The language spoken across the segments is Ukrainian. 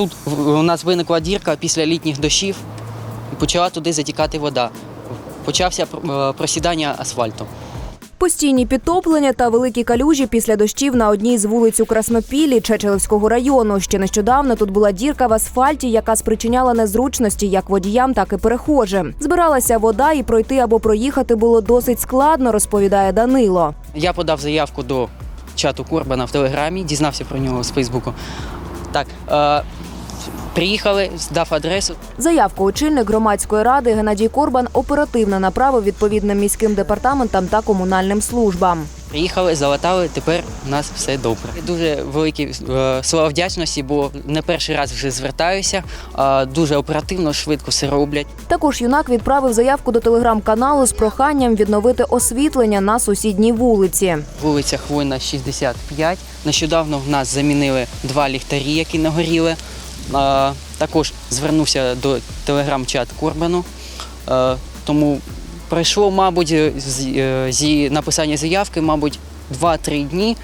тут у нас виникла дірка після літніх дощів і почала туди затікати вода. Почався е, просідання асфальту. Постійні підтоплення та великі калюжі після дощів на одній з вулиць у Краснопіллі Чечелевського району. Ще нещодавно тут була дірка в асфальті, яка спричиняла незручності як водіям, так і перехожим. Збиралася вода, і пройти або проїхати було досить складно, розповідає Данило. Я подав заявку до чату Корбана в Телеграмі, дізнався про нього з Фейсбуку. Так, е, приїхали, здав адресу. Заявку очільник громадської ради Геннадій Корбан оперативно направив відповідним міським департаментам та комунальним службам. Приїхали, залатали, тепер у нас все добре. Дуже великі е, слова вдячності, бо не перший раз вже звертаюся. Е, дуже оперативно, швидко все роблять. Також юнак відправив заявку до телеграм-каналу з проханням відновити освітлення на сусідній вулиці. Вулиця Хвойна, 65. Нещодавно в нас замінили два ліхтарі, які нагоріли. Також звернувся до телеграм-чат Корбану. Е, тому пройшло, мабуть, е, зі написання заявки, мабуть, 2-3 дні.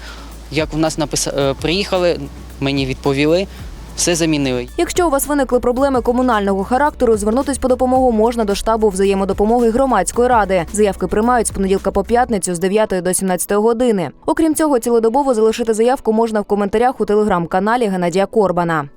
Як у нас написа... е, приїхали, мені відповіли, все замінили. Якщо у вас виникли проблеми комунального характеру, звернутись по допомогу можна до штабу взаємодопомоги громадської ради. Заявки приймають з понеділка по п'ятницю з 9 до 17 години. Окрім цього, цілодобово залишити заявку можна в коментарях у телеграм-каналі Геннадія Корбана.